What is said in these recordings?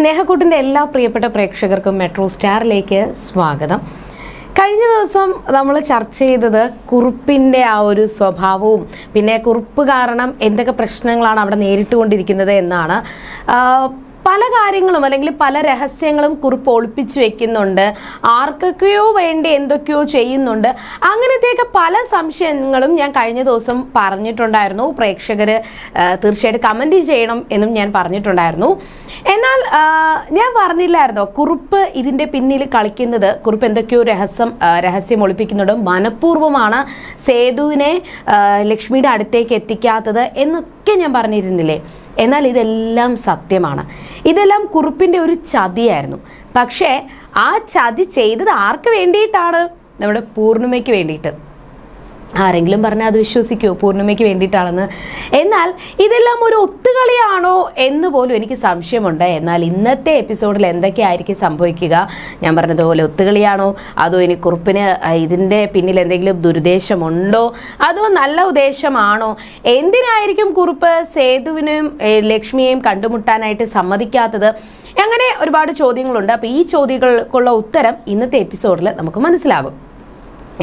സ്നേഹക്കൂട്ടിന്റെ എല്ലാ പ്രിയപ്പെട്ട പ്രേക്ഷകർക്കും മെട്രോ സ്റ്റാറിലേക്ക് സ്വാഗതം. കഴിഞ്ഞ ദിവസം നമ്മൾ ചർച്ച ചെയ്തത് കുറുപ്പിന്റെ ആ ഒരു സ്വഭാവവും പിന്നെ കുറുപ്പ് കാരണം എന്തൊക്കെ പ്രശ്നങ്ങളാണ് അവിടെ നേരിട്ടുകൊണ്ടിരിക്കുന്നത് എന്നാണ്. പല കാര്യങ്ങളും അല്ലെങ്കിൽ പല രഹസ്യങ്ങളും കുറിപ്പ് ഒളിപ്പിച്ചു വെക്കുന്നുണ്ട്. ആർക്കൊക്കെയോ വേണ്ടി എന്തൊക്കെയോ ചെയ്യുന്നുണ്ട്. അങ്ങനത്തെയൊക്കെ പല സംശയങ്ങളും ഞാൻ കഴിഞ്ഞ ദിവസം പറഞ്ഞിട്ടുണ്ടായിരുന്നു. പ്രേക്ഷകർ തീർച്ചയായിട്ടും കമന്റ് ചെയ്യണം എന്നും ഞാൻ പറഞ്ഞിട്ടുണ്ടായിരുന്നു. എന്നാൽ ഞാൻ പറഞ്ഞില്ലായിരുന്നോ? കുറിപ്പ് ഇതിന്റെ പിന്നിൽ കളിക്കുന്നത് കുറിപ്പ് എന്തൊക്കെയോ രഹസ്യം രഹസ്യം ഒളിപ്പിക്കുന്നുണ്ട്. മനഃപൂർവമാണ് സേതുവിനെ ലക്ഷ്മിയുടെ അടുത്തേക്ക് എത്തിക്കാത്തത് എന്നൊക്കെ ഞാൻ പറഞ്ഞിരുന്നില്ലേ? എന്നാൽ ഇതെല്ലാം സത്യമാണ്. ഇതെല്ലാം കുറുപ്പിന്റെ ഒരു ചതിയായിരുന്നു. പക്ഷേ ആ ചതി ചെയ്തത് ആർക്ക് വേണ്ടിയിട്ടാണ്? നമ്മുടെ പൂർണിമയ്ക്ക് വേണ്ടിയിട്ട്. ആരെങ്കിലും പറഞ്ഞാൽ അത് വിശ്വസിക്കുമോ പൂർണിമയ്ക്ക് വേണ്ടിയിട്ടാണെന്ന്. എന്നാൽ ഇതെല്ലാം ഒരു ഒത്തുകളിയാണോ എന്ന് പോലും എനിക്ക് സംശയമുണ്ട്. എന്നാൽ ഇന്നത്തെ എപ്പിസോഡിൽ എന്തൊക്കെയായിരിക്കും സംഭവിക്കുക? ഞാൻ പറഞ്ഞതുപോലെ ഒത്തുകളിയാണോ? അതോ ഇനി കുറുപ്പിന് ഇതിന്റെ പിന്നിൽ എന്തെങ്കിലും ദുരുദ്ദേശമുണ്ടോ? അതോ നല്ല ഉദ്ദേശമാണോ? എന്തിനായിരിക്കും കുറുപ്പ് സേതുവിനെയും ലക്ഷ്മിയെയും കണ്ടുമുട്ടാനായിട്ട് സമ്മതിക്കാത്തത്? അങ്ങനെ ഒരുപാട് ചോദ്യങ്ങളുണ്ട്. അപ്പോൾ ഈ ചോദ്യങ്ങൾക്കുള്ള ഉത്തരം ഇന്നത്തെ എപ്പിസോഡിൽ നമുക്ക് മനസ്സിലാകും.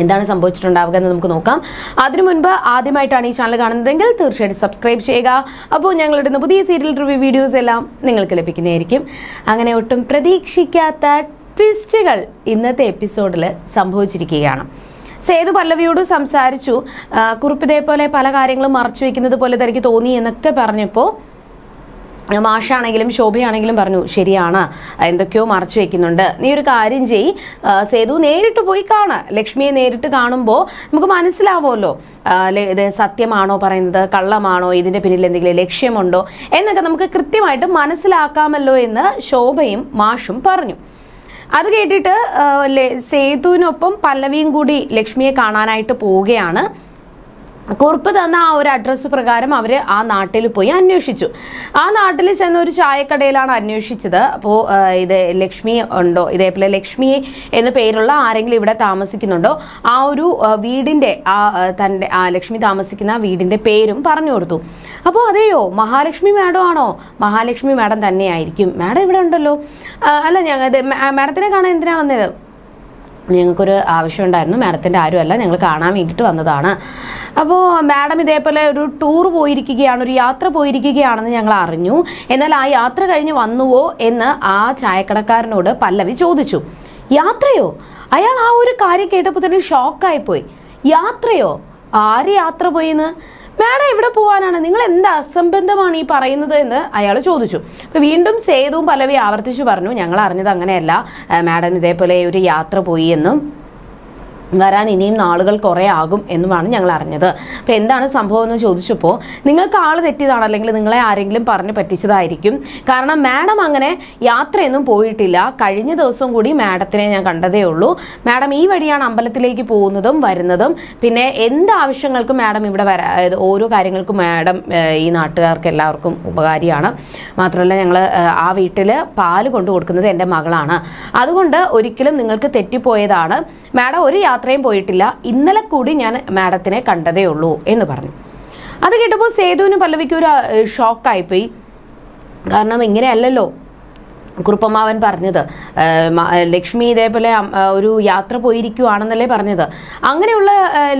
എന്താണ് സംഭവിച്ചിട്ടുണ്ടാവുക എന്ന് നമുക്ക് നോക്കാം. അതിനു മുൻപ് ആദ്യമായിട്ടാണ് ഈ ചാനൽ കാണുന്നതെങ്കിൽ തീർച്ചയായിട്ടും സബ്സ്ക്രൈബ് ചെയ്യുക. അപ്പോൾ ഞങ്ങളുടെ പുതിയ സീരിയൽ റിവ്യൂ വീഡിയോസ് എല്ലാം നിങ്ങൾക്ക് ലഭിക്കുന്നതായിരിക്കും. അങ്ങനെ ഒട്ടും പ്രതീക്ഷിക്കാത്ത ട്വിസ്റ്റുകൾ ഇന്നത്തെ എപ്പിസോഡിൽ സംഭവിച്ചിരിക്കുകയാണ്. സേതു പല്ലവിയോട് സംസാരിച്ചു. കുറിപ്പിതേ പോലെ പല കാര്യങ്ങളും മറച്ചു വെക്കുന്നത് പോലെ തനിക്ക് തോന്നി എന്നൊക്കെ പറഞ്ഞപ്പോൾ മാഷാണെങ്കിലും ശോഭയാണെങ്കിലും പറഞ്ഞു ശരിയാണ്. എന്തൊക്കെയോ മറച്ചു വെക്കുന്നുണ്ട്. നീ ഒരു കാര്യം ചെയ് സേതു നേരിട്ട് പോയി കാണ. ലക്ഷ്മിയെ നേരിട്ട് കാണുമ്പോൾ നമുക്ക് മനസ്സിലാവുമല്ലോ. ഇത് സത്യമാണോ പറയുന്നത്? കള്ളമാണോ? ഇതിന്റെ പിന്നിൽ എന്തെങ്കിലും ലക്ഷ്യമുണ്ടോ? എന്നൊക്കെ നമുക്ക് കൃത്യമായിട്ട് മനസ്സിലാക്കാമല്ലോ എന്ന് ശോഭയും മാഷും പറഞ്ഞു. അത് കേട്ടിട്ട് സേതുവിനൊപ്പം പല്ലവിയും കൂടി ലക്ഷ്മിയെ കാണാനായിട്ട് പോവുകയാണ്. കുറിപ്പ് തന്ന ആ ഒരു അഡ്രസ്സ് പ്രകാരം അവർ ആ നാട്ടിൽ പോയി അന്വേഷിച്ചു. ആ നാട്ടിൽ ചെന്ന ഒരു ചായക്കടയിലാണ് അന്വേഷിച്ചത്. അപ്പോൾ ഇത് ലക്ഷ്മി ഉണ്ടോ ഇതേപോലെ ലക്ഷ്മി എന്ന പേരുള്ള ആരെങ്കിലും ഇവിടെ താമസിക്കുന്നുണ്ടോ? ആ ഒരു വീടിന്റെ ആ തന്റെ ആ ലക്ഷ്മി താമസിക്കുന്ന ആ വീടിന്റെ പേരും പറഞ്ഞു കൊടുത്തു. അപ്പോൾ അതെയോ? മഹാലക്ഷ്മി മാഡം ആണോ? മഹാലക്ഷ്മി മാഡം തന്നെയായിരിക്കും. മാഡം ഇവിടെ ഉണ്ടല്ലോ. അല്ല ഞങ്ങൾ മാഡത്തിനെ കാണാൻ എന്തിനാണ് വന്നത്? ഞങ്ങൾക്കൊരു ആവശ്യമുണ്ടായിരുന്നു. മാഡത്തിന്റെ ആരുമല്ല. ഞങ്ങൾ കാണാൻ വേണ്ടിയിട്ട് വന്നതാണ്. അപ്പോൾ മാഡം ഇതേപോലെ ഒരു ടൂർ പോയിരിക്കുകയാണ് ഒരു യാത്ര പോയിരിക്കുകയാണെന്ന് ഞങ്ങൾ അറിഞ്ഞു. എന്നാൽ ആ യാത്ര കഴിഞ്ഞ് വന്നുവോ എന്ന് ആ ചായക്കടക്കാരനോട് പല്ലവി ചോദിച്ചു. യാത്രയോ? അയാൾ ആ ഒരു കാര്യം കേട്ടപ്പോൾ തന്നെ ഷോക്കായിപ്പോയി യാത്രയോ? ആര് യാത്ര പോയിന്ന്? മാഡം എവിടെ പോവാനാണ്? നിങ്ങൾ എന്ത് അസംബന്ധമാണ് ഈ പറയുന്നത് എന്ന് അയാൾ ചോദിച്ചു. അപ്പൊ വീണ്ടും സേതുവും പലവി ആവർത്തിച്ചു പറഞ്ഞു ഞങ്ങൾ അറിഞ്ഞത് അങ്ങനെയല്ല. മാഡം ഇതേപോലെ ഒരു യാത്ര പോയി എന്നും വരാൻ ഇനിയും നാളുകൾ കുറേ ആകും എന്നുമാണ് ഞങ്ങൾ അറിഞ്ഞത്. അപ്പോൾ എന്താണ് സംഭവം എന്ന് ചോദിച്ചപ്പോൾ നിങ്ങൾക്ക് ആൾ തെറ്റിയതാണ് അല്ലെങ്കിൽ നിങ്ങളെ ആരെങ്കിലും പറഞ്ഞു പറ്റിച്ചതായിരിക്കും. കാരണം മാഡം അങ്ങനെ യാത്രയൊന്നും പോയിട്ടില്ല. കഴിഞ്ഞ ദിവസം കൂടി മാഡത്തിനെ ഞാൻ കണ്ടതേ ഉള്ളൂ. മാഡം ഈ വഴിയാണ് അമ്പലത്തിലേക്ക് പോകുന്നതും വരുന്നതും. പിന്നെ എന്ത് ആവശ്യങ്ങൾക്കും മാഡം ഇവിടെ വരാ ഓരോ കാര്യങ്ങൾക്കും മാഡം ഈ നാട്ടുകാർക്ക് എല്ലാവർക്കും ഉപകാരിയാണ്. മാത്രമല്ല ഞങ്ങൾ ആ വീട്ടിൽ പാൽ കൊണ്ടു കൊടുക്കുന്നത് എന്റെ മകളാണ്. അതുകൊണ്ട് ഒരിക്കലും നിങ്ങൾക്ക് തെറ്റിപ്പോയതാണ്. മാഡം ഒരു യാത്രയും പോയിട്ടില്ല. ഇന്നലെ കൂടി ഞാൻ മാഡത്തിനെ കണ്ടതേ ഉള്ളൂ എന്ന് പറഞ്ഞു. അത് കേട്ടപ്പോൾ സേതുവിന് പല്ലവിക്ക് ഒരു ഷോക്കായിപ്പോയി. കാരണം ഇങ്ങനെയല്ലല്ലോ കുറുപ്പമാവൻ പറഞ്ഞത്. ലക്ഷ്മി ഇതേപോലെ ഒരു യാത്ര പോയിരിക്കുവാണെന്നല്ലേ പറഞ്ഞത്. അങ്ങനെയുള്ള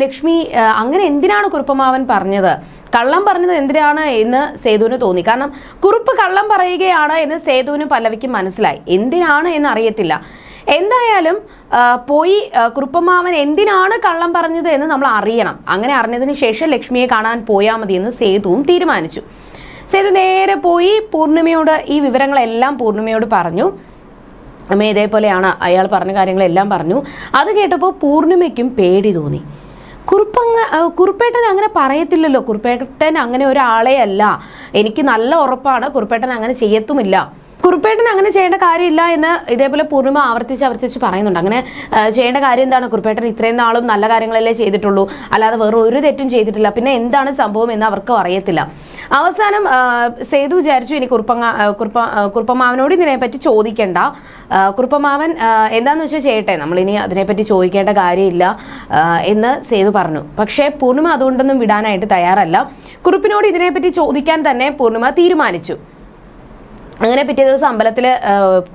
ലക്ഷ്മി അങ്ങനെ എന്തിനാണ് കുറുപ്പമാവൻ പറഞ്ഞത്? കള്ളം പറഞ്ഞത് എന്തിനാണ് എന്ന് സേതുവിന് തോന്നി. കാരണം കുറുപ്പ് കള്ളം പറയുകയാണ് എന്ന് സേതുവിന് പല്ലവിക്ക് മനസ്സിലായി. എന്തിനാണ് എന്ന് അറിയത്തില്ല എന്തായാലും പോയി കുറുപ്പമാവൻ എന്തിനാണ് കള്ളം പറഞ്ഞത് എന്ന് നമ്മൾ അറിയണം. അങ്ങനെ അറിഞ്ഞതിന് ശേഷം ലക്ഷ്മിയെ കാണാൻ പോയാൽ മതി എന്ന് സേതുവും തീരുമാനിച്ചു. സേതു നേരെ പോയി പൂർണിമയോട് ഈ വിവരങ്ങളെല്ലാം പൂർണിമയോട് പറഞ്ഞു. അമ്മ ഇതേപോലെയാണ് അയാൾ പറഞ്ഞ കാര്യങ്ങളെല്ലാം പറഞ്ഞു. അത് കേട്ടപ്പോൾ പൂർണിമയ്ക്കും പേടി തോന്നി. കുറുപ്പങ്ങ കുറുപ്പേട്ടൻ അങ്ങനെ പറയത്തില്ലല്ലോ. കുറുപ്പേട്ടൻ അങ്ങനെ ഒരാളെ അല്ല. എനിക്ക് നല്ല ഉറപ്പാണ്. കുറുപ്പേട്ടൻ അങ്ങനെ ചെയ്യത്തുമില്ല. കുറുപ്പേട്ടൻ അങ്ങനെ ചെയ്യേണ്ട കാര്യമില്ല എന്ന് ഇതേപോലെ പൂർണിമ ആവർത്തിച്ച് ആവർത്തിച്ച് പറയുന്നുണ്ട്. അങ്ങനെ ചെയ്യേണ്ട കാര്യം എന്താണ്? കുറുപ്പേട്ടൻ ഇത്രയും നാളും നല്ല കാര്യങ്ങളല്ലേ ചെയ്തിട്ടുള്ളൂ. അല്ലാതെ വേറെ ഒരു തെറ്റും ചെയ്തിട്ടില്ല. പിന്നെ എന്താണ് സംഭവം എന്ന് അവർക്ക് അറിയത്തില്ല. അവസാനം സേതു വിചാരിച്ചു ഇനി കുറുപ്പങ്ങ കുറുപ്പ കുറുപ്പമാവനോട് ഇതിനെപ്പറ്റി ചോദിക്കേണ്ട. കുറുപ്പമാവൻ എന്താന്ന് വെച്ചാൽ ചെയ്യട്ടെ. നമ്മളിനി അതിനെപ്പറ്റി ചോദിക്കേണ്ട കാര്യമില്ല എന്ന് സേതു പറഞ്ഞു. പക്ഷേ പൂർണിമ അതുകൊണ്ടൊന്നും വിടാനായിട്ട് തയ്യാറല്ല. കുറുപ്പിനോട് ഇതിനെപ്പറ്റി ചോദിക്കാൻ തന്നെ പൂർണിമ തീരുമാനിച്ചു. അങ്ങനെ പിറ്റേ ദിവസം അമ്പലത്തിൽ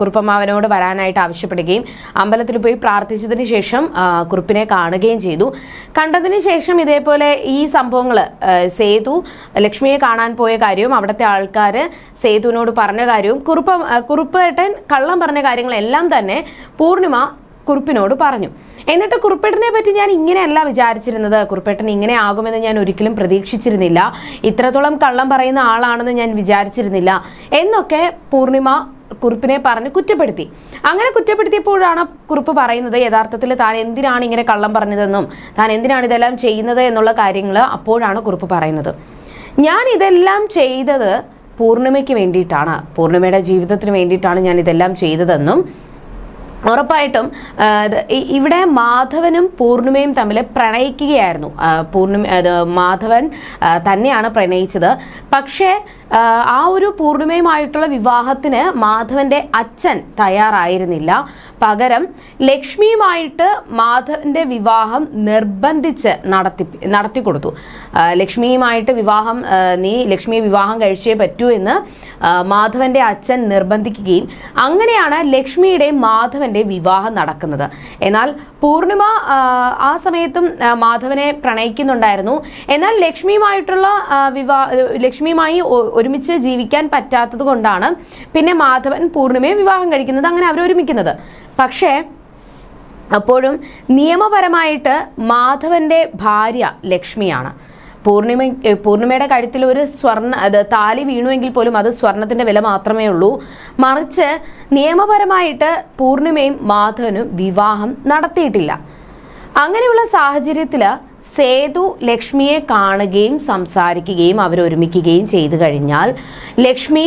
കുറുപ്പമ്മാവനോട് വരാനായിട്ട് ആവശ്യപ്പെടുകയും അമ്പലത്തിൽ പോയി പ്രാർത്ഥിച്ചതിന് ശേഷം കുറുപ്പിനെ കാണുകയും ചെയ്തു. കണ്ടതിന് ശേഷം ഇതേപോലെ ഈ സംഭവങ്ങൾ സേതു ലക്ഷ്മിയെ കാണാൻ പോയ കാര്യവും അവിടുത്തെ ആൾക്കാർ സേതുവിനോട് പറഞ്ഞ കാര്യവും കുറുപ്പ കുറുപ്പേട്ടൻ കള്ളം പറഞ്ഞ കാര്യങ്ങളെല്ലാം തന്നെ പൂർണിമ കുറുപ്പിനോട് പറഞ്ഞു. എന്നിട്ട് കുറുപ്പേട്ടനെ പറ്റി ഞാൻ ഇങ്ങനെയല്ല വിചാരിച്ചിരുന്നത്. കുറുപ്പേട്ടൻ ഇങ്ങനെ ആകുമെന്ന് ഞാൻ ഒരിക്കലും പ്രതീക്ഷിച്ചിരുന്നില്ല. ഇത്രത്തോളം കള്ളം പറയുന്ന ആളാണെന്ന് ഞാൻ വിചാരിച്ചിരുന്നില്ല. എന്നൊക്കെ പൂർണിമ കുറിപ്പിനെ പറഞ്ഞ് കുറ്റപ്പെടുത്തി. അങ്ങനെ കുറ്റപ്പെടുത്തിയപ്പോഴാണ് കുറിപ്പ് പറയുന്നത് യഥാർത്ഥത്തിൽ താൻ എന്തിനാണ് ഇങ്ങനെ കള്ളം പറഞ്ഞതെന്നും താൻ എന്തിനാണ് ഇതെല്ലാം ചെയ്യുന്നത് എന്നുള്ള കാര്യങ്ങൾ അപ്പോഴാണ് കുറിപ്പ് പറയുന്നത്. ഞാൻ ഇതെല്ലാം ചെയ്തത് പൂർണിമയ്ക്ക് വേണ്ടിയിട്ടാണ്. പൂർണിമയുടെ ജീവിതത്തിന് വേണ്ടിയിട്ടാണ് ഞാൻ ഇതെല്ലാം ചെയ്തതെന്നും ഉറപ്പായിട്ടും ഇവിടെ മാധവനും പൂർണിമയും തമ്മിൽ പ്രണയിക്കുകയായിരുന്നു. പൂർണിമ മാധവൻ തന്നെയാണ് പ്രണയിച്ചത്. പക്ഷേ ആ, ഒരു പൂർണിമയുമായിട്ടുള്ള വിവാഹത്തിന് മാധവന്റെ അച്ഛൻ തയ്യാറായിരുന്നില്ല. പകരം ലക്ഷ്മിയുമായിട്ട് മാധവന്റെ വിവാഹം നിർബന്ധിച്ച് നടത്തി നടത്തിക്കൊടുത്തു. ലക്ഷ്മിയുമായിട്ട് വിവാഹം നീ ലക്ഷ്മിയെ വിവാഹം കഴിച്ചേ പറ്റൂ എന്ന് മാധവന്റെ അച്ഛൻ നിർബന്ധിക്കുകയും അങ്ങനെയാണ് ലക്ഷ്മിയുടെ മാധവന്റെ വിവാഹം നടക്കുന്നത്. എന്നാൽ പൂർണിമ ആ, സമയത്തും മാധവനെ പ്രണയിക്കുന്നുണ്ടായിരുന്നു. എന്നാൽ ലക്ഷ്മിയുമായിട്ടുള്ള വിവാഹ വിവാ ലക്ഷ്മിയുമായി ഒരുമിച്ച് ജീവിക്കാൻ പറ്റാത്തത് കൊണ്ടാണ് പിന്നെ മാധവൻ പൂർണിമയെ വിവാഹം കഴിക്കുന്നത് അങ്ങനെ അവരൊരുമിക്കുന്നത് പക്ഷേ അപ്പോഴും നിയമപരമായിട്ട് മാധവന്റെ ഭാര്യ ലക്ഷ്മിയാണ്. പൂർണിമ പൂർണിമയുടെ കഴുത്തിൽ ഒരു സ്വർണ താലി വീണുവെങ്കിൽ പോലും അത് സ്വർണത്തിന്റെ വില മാത്രമേ ഉള്ളൂ. മറിച്ച് നിയമപരമായിട്ട് പൂർണിമയും മാധവനും വിവാഹം നടത്തിയിട്ടില്ല. അങ്ങനെയുള്ള സാഹചര്യത്തിൽ സേതു ലക്ഷ്മിയെ കാണുകയും സംസാരിക്കുകയും അവരൊരുമിക്കുകയും ചെയ്തു കഴിഞ്ഞാൽ ലക്ഷ്മി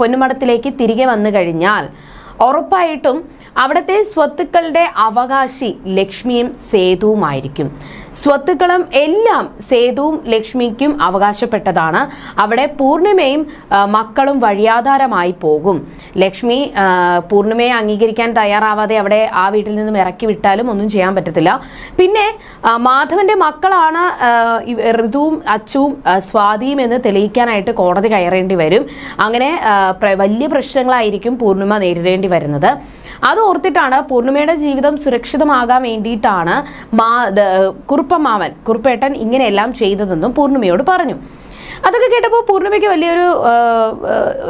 പൊന്നുമടത്തിലേക്ക് തിരികെ വന്നു കഴിഞ്ഞാൽ ഉറപ്പായിട്ടും അവിടുത്തെ സ്വത്തുക്കളുടെ അവകാശി ലക്ഷ്മിയും സേതുവുമായിരിക്കും. സ്വത്തുക്കളും എല്ലാം സേതുവും ലക്ഷ്മിക്കും അവകാശപ്പെട്ടതാണ്. അവിടെ പൂർണിമയും മക്കളും വഴിയാധാരമായി പോകും. ലക്ഷ്മി പൂർണിമയെ അംഗീകരിക്കാൻ തയ്യാറാവാതെ അവിടെ ആ വീട്ടിൽ നിന്നും ഇറക്കി വിട്ടാലും ഒന്നും ചെയ്യാൻ പറ്റത്തില്ല. പിന്നെ മാധവന്റെ മക്കളാണ് ഋതുവും അച്ചുവും സ്വാതിയും എന്ന് തെളിയിക്കാനായിട്ട് കോടതി കയറേണ്ടി വരും. അങ്ങനെ വലിയ പ്രശ്നങ്ങളായിരിക്കും പൂർണിമ നേരിടേണ്ടി വരുന്നത്. അത് ഓർത്തിട്ടാണ് പൂർണിമയുടെ ജീവിതം സുരക്ഷിതമാകാൻ വേണ്ടിയിട്ടാണ് മാ കുറുപ്പമാവൻ കുറുപ്പേട്ടൻ ഇങ്ങനെയെല്ലാം ചെയ്തതെന്നും പൂർണിമയോട് പറഞ്ഞു. അതൊക്കെ കേട്ടപ്പോൾ പൂർണിമയ്ക്ക് വലിയൊരു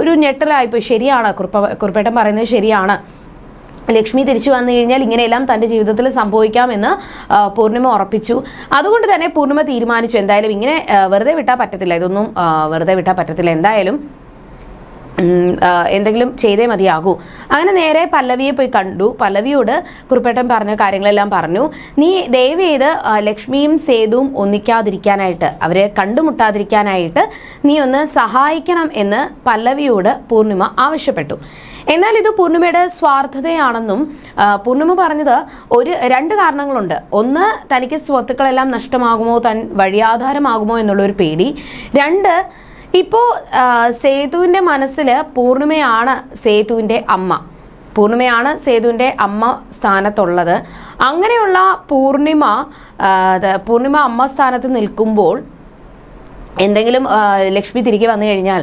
ഒരു ഞെട്ടലായിപ്പോയി. ശരിയാണ് കുറുപ്പ കുറുപ്പേട്ടൻ പറയുന്നത് ശരിയാണ്. ലക്ഷ്മി തിരിച്ചു വന്നു കഴിഞ്ഞാൽ ഇങ്ങനെയെല്ലാം തന്റെ ജീവിതത്തിൽ സംഭവിക്കാമെന്ന് പൂർണിമ ഉറപ്പിച്ചു. അതുകൊണ്ട് തന്നെ പൂർണിമ തീരുമാനിച്ചു. എന്തായാലും ഇങ്ങനെ വെറുതെ വിട്ടാൽ പറ്റത്തില്ല. ഇതൊന്നും വെറുതെ വിട്ടാൽ പറ്റത്തില്ല. എന്തായാലും എന്തെങ്കിലും ചെയ്തേ മതിയാകൂ. അങ്ങനെ നേരെ പല്ലവിയെ പോയി കണ്ടു. പല്ലവിയോട് കുറുപ്പേട്ടൻ പറഞ്ഞ കാര്യങ്ങളെല്ലാം പറഞ്ഞു. നീ ദയവ് ചെയ്ത് ലക്ഷ്മിയും സേതുവും ഒന്നിക്കാതിരിക്കാനായിട്ട് അവരെ കണ്ടുമുട്ടാതിരിക്കാനായിട്ട് നീ ഒന്ന് സഹായിക്കണം എന്ന് പല്ലവിയോട് പൂർണിമ ആവശ്യപ്പെട്ടു. എന്നാൽ ഇത് പൂർണിമയുടെ സ്വാർത്ഥതയാണെന്നും പൂർണിമ പറഞ്ഞത് ഒരു രണ്ട് കാരണങ്ങളുണ്ട്. ഒന്ന് തനിക്ക് സ്വത്തുക്കളെല്ലാം നഷ്ടമാകുമോ തൻ വഴിയാധാരമാകുമോ എന്നുള്ളൊരു പേടി. രണ്ട് ഇപ്പോ ആ, സേതുവിന്റെ മനസ്സിൽ പൂർണിമയാണ് സേതുവിന്റെ അമ്മ. പൂർണിമയാണ് സേതുവിന്റെ അമ്മ സ്ഥാനത്തുള്ളത്. അങ്ങനെയുള്ള പൂർണിമ പൂർണിമ അമ്മ സ്ഥാനത്ത് നിൽക്കുമ്പോൾ എന്തെങ്കിലും ലക്ഷ്മി തിരികെ വന്നു കഴിഞ്ഞാൽ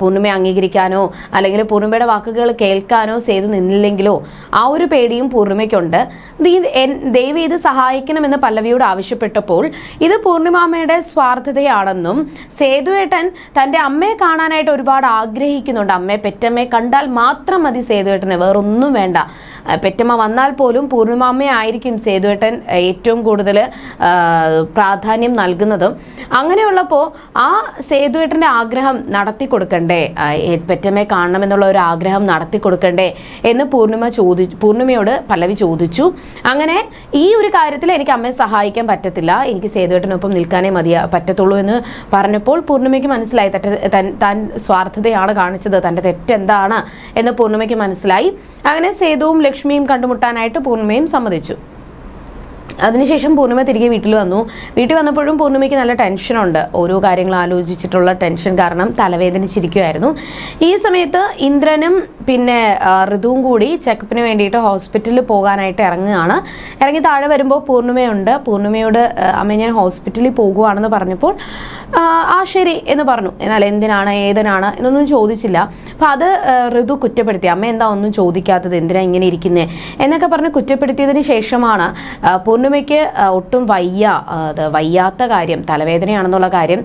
പൂർണിമയെ അംഗീകരിക്കാനോ അല്ലെങ്കിൽ പൂർണിമയുടെ വാക്കുകൾ കേൾക്കാനോ സേതു നിന്നില്ലെങ്കിലോ ആ ഒരു പേടിയും പൂർണിമയ്ക്കുണ്ട്. ദേവി ഇത് സഹായിക്കണമെന്ന് പല്ലവിയോട് ആവശ്യപ്പെട്ടപ്പോൾ ഇത് പൂർണിമാമ്മയുടെ സ്വാർത്ഥതയാണെന്നും സേതുവേട്ടൻ തന്റെ അമ്മയെ കാണാനായിട്ട് ഒരുപാട് ആഗ്രഹിക്കുന്നുണ്ട്. അമ്മയെ പെറ്റമ്മയെ കണ്ടാൽ മാത്രം മതി സേതുവേട്ടന് വേറൊന്നും വേണ്ട. പെറ്റമ്മ വന്നാൽ പോലും പൂർണിമാമ്മയെ ആയിരിക്കും സേതുവേട്ടൻ ഏറ്റവും കൂടുതൽ പ്രാധാന്യം നൽകുന്നതും. അങ്ങനെയുള്ളപ്പോൾ ആ സേതുവേട്ടന്റെ ആഗ്രഹം നടത്തി കൊടുക്കണ്ടേ പെറ്റമ്മയെ കാണണമെന്നുള്ള ഒരു ആഗ്രഹം നടത്തി കൊടുക്കണ്ടേ എന്ന് പൂർണിമ ചോദി പൂർണിമയോട് പല്ലവി ചോദിച്ചു. അങ്ങനെ ഈ ഒരു കാര്യത്തിൽ എനിക്ക് അമ്മയെ സഹായിക്കാൻ പറ്റത്തില്ല. എനിക്ക് സേതുവേട്ടനൊപ്പം നിൽക്കാനേ മതിയാ പറ്റത്തുള്ളൂ എന്ന് പറഞ്ഞപ്പോൾ പൂർണിമയ്ക്ക് മനസ്സിലായി. തൻ- താൻ സ്വാർത്ഥതയാണ് കാണിച്ചത് തന്റെ തെറ്റെന്താണ് എന്ന് പൂർണിമയ്ക്ക് മനസ്സിലായി. അങ്ങനെ സേതുവും ലക്ഷ്മിയും കണ്ടുമുട്ടാനായിട്ട് പൂർണിമയും സമ്മതിച്ചു. അതിനുശേഷം പൂർണിമ തിരികെ വീട്ടിൽ വന്നു. വീട്ടിൽ വന്നപ്പോഴും പൂർണിമയ്ക്ക് നല്ല ടെൻഷനുണ്ട് ഓരോ കാര്യങ്ങൾ ആലോചിച്ചിട്ടുള്ള ടെൻഷൻ കാരണം തലവേദനിച്ചിരിക്കുമായിരുന്നു ഈ സമയത്ത് ഇന്ദ്രനും പിന്നെ ഋതുവും കൂടി ചെക്കപ്പിന് വേണ്ടിയിട്ട് ഹോസ്പിറ്റലിൽ പോകാനായിട്ട് ഇറങ്ങുകയാണ്. ഇറങ്ങി താഴെ വരുമ്പോൾ പൂർണിമയുണ്ട്. പൂർണിമയോട് ആ, അമ്മ ഞാൻ ഹോസ്പിറ്റലിൽ പോകുവാണെന്ന് പറഞ്ഞപ്പോൾ ആ, ശരി എന്ന് പറഞ്ഞു. എന്നാൽ എന്തിനാണ് ഏതിനാണ് എന്നൊന്നും ചോദിച്ചില്ല. അപ്പം അത് ഋതു കുറ്റപ്പെടുത്തി. അമ്മ എന്താ ഒന്നും ചോദിക്കാത്തത്? എന്തിനാ ഇങ്ങനെ ഇരിക്കുന്നത് എന്നൊക്കെ പറഞ്ഞ് കുറ്റപ്പെടുത്തിയതിന് ശേഷമാണ് ആ, പൂർണിമയ്ക്ക് ഒട്ടും വയ്യ വയ്യാത്ത കാര്യം തലവേദനയാണെന്നുള്ള കാര്യം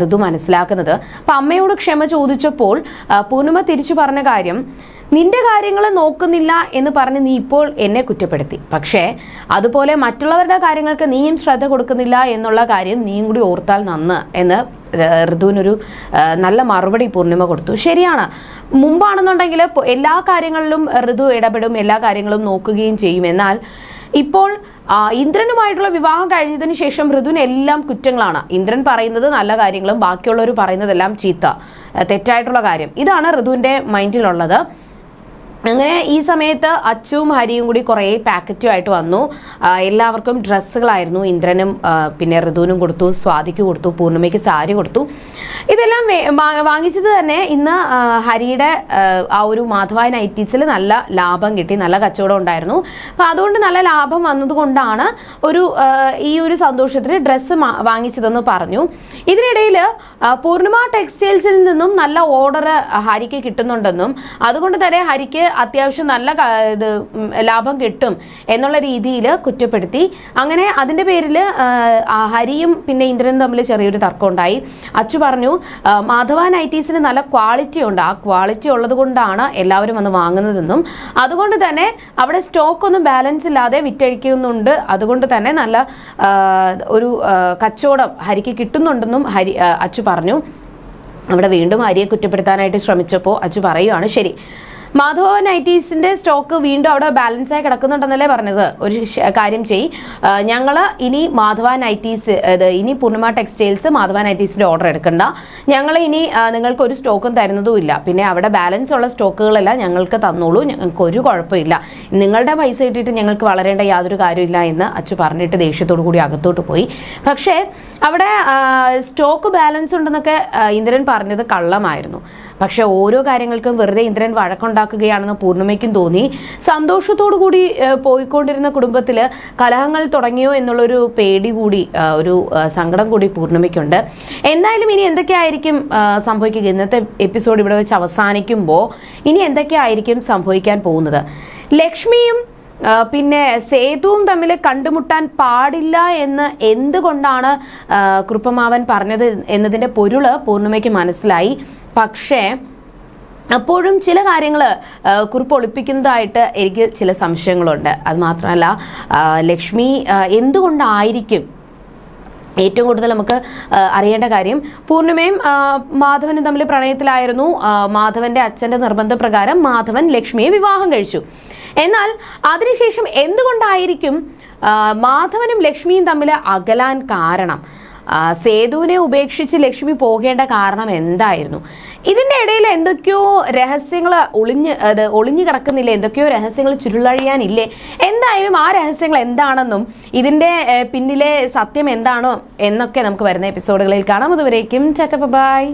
ഋതു മനസ്സിലാക്കുന്നത്. അപ്പം അമ്മയോട് ക്ഷമ ചോദിച്ചപ്പോൾ പൂർണിമ തിരിച്ചു പറഞ്ഞ കാര്യം നിന്റെ കാര്യങ്ങൾ നോക്കുന്നില്ല എന്ന് പറഞ്ഞ് നീ ഇപ്പോൾ എന്നെ കുറ്റപ്പെടുത്തി. പക്ഷേ അതുപോലെ മറ്റുള്ളവരുടെ കാര്യങ്ങൾക്ക് നീയും ശ്രദ്ധ കൊടുക്കുന്നില്ല എന്നുള്ള കാര്യം നീയും കൂടി ഓർത്താൽ നന്ന് എന്ന് ഋതുവിനൊരു നല്ല മറുപടി പൂർണിമ കൊടുത്തു. ശരിയാണ്. മുമ്പാണെന്നുണ്ടെങ്കിൽ എല്ലാ കാര്യങ്ങളിലും ഋതു ഇടപെടും എല്ലാ കാര്യങ്ങളും നോക്കുകയും ചെയ്യും. എന്നാൽ ഇപ്പോൾ ഇന്ദ്രനുമായിട്ടുള്ള വിവാഹം കഴിഞ്ഞതിന് ശേഷം ഋതുവിന് എല്ലാം കുറ്റങ്ങളാണ്. ഇന്ദ്രൻ പറയുന്നത് നല്ല കാര്യങ്ങളും ബാക്കിയുള്ളവർ പറയുന്നതെല്ലാം ചീത്ത തെറ്റായിട്ടുള്ള കാര്യം. ഇതാണ് ഋതുവിന്റെ മൈൻഡിലുള്ളത്. അങ്ങനെ ഈ സമയത്ത് അച്ചുവും ഹരിയും കൂടി കുറേ പാക്കറ്റുമായിട്ട് വന്നു. എല്ലാവർക്കും ഡ്രസ്സുകളായിരുന്നു. ഇന്ദ്രനും പിന്നെ ഋതുവിനും കൊടുത്തു സ്വാതിക്ക് കൊടുത്തു പൂർണിമയ്ക്ക് സാരി കൊടുത്തു. ഇതെല്ലാം വാങ്ങിച്ചത് തന്നെ ഇന്ന് ഹരിയുടെ ആ, ഒരു മാധവായ നൈറ്റീസിൽ നല്ല ലാഭം കിട്ടി നല്ല കച്ചവടം ഉണ്ടായിരുന്നു. അപ്പോൾ അതുകൊണ്ട് നല്ല ലാഭം വന്നതുകൊണ്ടാണ് ഒരു ഈ ഒരു സന്തോഷത്തിന് ഡ്രസ്സ് വാങ്ങിച്ചതെന്ന് പറഞ്ഞു. ഇതിനിടയിൽ പൂർണിമ ടെക്സ്റ്റൈൽസിൽ നിന്നും നല്ല ഓർഡർ ഹരിക്ക് കിട്ടുന്നുണ്ടെന്നും അതുകൊണ്ട് തന്നെ ഹരിക്ക് അത്യാവശ്യം നല്ല ഇത് ലാഭം കിട്ടും എന്നുള്ള രീതിയിൽ കുറ്റപ്പെടുത്തി. അങ്ങനെ അതിന്റെ പേരിൽ ഹരിയും പിന്നെ ഇന്ദ്രനും തമ്മിൽ ചെറിയൊരു തർക്കമുണ്ടായി. അച്ചു പറഞ്ഞു മാധവ നൈറ്റീസിന് നല്ല ക്വാളിറ്റി ഉണ്ട്. ആ ക്വാളിറ്റി ഉള്ളത് കൊണ്ടാണ് എല്ലാവരും വന്ന് വാങ്ങുന്നതെന്നും. അതുകൊണ്ട് തന്നെ അവിടെ സ്റ്റോക്ക് ഒന്നും ബാലൻസ് ഇല്ലാതെ വിറ്റഴിക്കുന്നുണ്ട്. അതുകൊണ്ട് തന്നെ നല്ല ഒരു കച്ചവടം ഹരിക്ക് കിട്ടുന്നുണ്ടെന്നും ഹരി അച്ചു പറഞ്ഞു. അവിടെ വീണ്ടും ഹരിയെ കുറ്റപ്പെടുത്താനായിട്ട് ശ്രമിച്ചപ്പോൾ അച്ചു പറയുകയാണ് ശരി മാധവ നൈറ്റീസിന്റെ സ്റ്റോക്ക് വീണ്ടും അവിടെ ബാലൻസ് ആയി കിടക്കുന്നുണ്ടെന്നല്ലേ പറഞ്ഞത്? ഒരു കാര്യം ചെയ് ഞങ്ങൾ ഇനി മാധവ നൈറ്റീസ് ഇനി പൂർണിമ ടെക്സ്റ്റൈൽസ് മാധവ നൈറ്റീസിന്റെ ഓർഡർ എടുക്കണ്ട. ഞങ്ങൾ ഇനി നിങ്ങൾക്ക് ഒരു സ്റ്റോക്കും തരുന്നതും ഇല്ല. പിന്നെ അവിടെ ബാലൻസ് ഉള്ള സ്റ്റോക്കുകളെല്ലാം ഞങ്ങൾക്ക് തന്നോളൂ. ഞങ്ങൾക്ക് ഒരു കുഴപ്പമില്ല നിങ്ങളുടെ പൈസ ഇട്ടിട്ട് ഞങ്ങൾക്ക് വളരേണ്ട യാതൊരു കാര്യമില്ല എന്ന് അച്ചു പറഞ്ഞിട്ട് ദേഷ്യത്തോടു കൂടി അകത്തോട്ട് പോയി. പക്ഷേ അവിടെ സ്റ്റോക്ക് ബാലൻസ് ഉണ്ടെന്നൊക്കെ ഇന്ദ്രൻ പറഞ്ഞത് കള്ളമായിരുന്നു. പക്ഷെ ഓരോ കാര്യങ്ങൾക്കും വെറുതെ ഇന്ദ്രൻ വഴക്കുണ്ടാക്കുകയാണെന്ന് പൂർണിമയ്ക്കും തോന്നി. സന്തോഷത്തോടു കൂടി പോയിക്കൊണ്ടിരുന്ന കുടുംബത്തിൽ കലഹങ്ങൾ തുടങ്ങിയോ എന്നുള്ളൊരു പേടി കൂടി ഒരു സങ്കടം കൂടി പൂർണിമയ്ക്കുണ്ട്. എന്തായാലും ഇനി എന്തൊക്കെയായിരിക്കും സംഭവിക്കുക? ഇന്നത്തെ എപ്പിസോഡ് ഇവിടെ വെച്ച് അവസാനിക്കുമ്പോൾ ഇനി എന്തൊക്കെയായിരിക്കും സംഭവിക്കാൻ പോകുന്നത്? ലക്ഷ്മിയും പിന്നെ സേതുവും തമ്മിൽ കണ്ടുമുട്ടാൻ പാടില്ല എന്ന് എന്തുകൊണ്ടാണ് ആ, കുറുപ്പമാവൻ പറഞ്ഞത് എന്നതിന്റെ പൊരുൾ പൂർണിമയ്ക്ക് മനസ്സിലായി. പക്ഷേ അപ്പോഴും ചില കാര്യങ്ങൾ കുറിപ്പ് ഒളിപ്പിക്കുന്നതായിട്ട് എനിക്ക് ചില സംശയങ്ങളുണ്ട്. അത് മാത്രമല്ല ലക്ഷ്മി എന്തുകൊണ്ടായിരിക്കും ഏറ്റവും കൂടുതൽ നമുക്ക് അറിയേണ്ട കാര്യം പൂർണിമയും ആ, മാധവനും തമ്മിൽ പ്രണയത്തിലായിരുന്നു. മാധവന്റെ അച്ഛന്റെ നിർബന്ധപ്രകാരം മാധവൻ ലക്ഷ്മിയെ വിവാഹം കഴിച്ചു. എന്നാൽ അതിനുശേഷം എന്തുകൊണ്ടായിരിക്കും മാധവനും ലക്ഷ്മിയും തമ്മിൽ അകലാൻ കാരണം? സേതുവിനെ ഉപേക്ഷിച്ച് ലക്ഷ്മി പോകേണ്ട കാരണം എന്തായിരുന്നു? ഇതിന്റെ ഇടയിൽ എന്തൊക്കെയോ രഹസ്യങ്ങൾ ഒളിഞ്ഞ് അത് ഒളിഞ്ഞു കിടക്കുന്നില്ലേ? എന്തൊക്കെയോ രഹസ്യങ്ങൾ ചുരുളഴിയാനില്ലേ? എന്തായാലും ആ രഹസ്യങ്ങൾ എന്താണെന്നും ഇതിന്റെ പിന്നിലെ സത്യം എന്താണോ എന്നൊക്കെ നമുക്ക് വരുന്ന എപ്പിസോഡുകളിൽ കാണാം. അതുവരേക്കും ചാറ്റ ബൈ.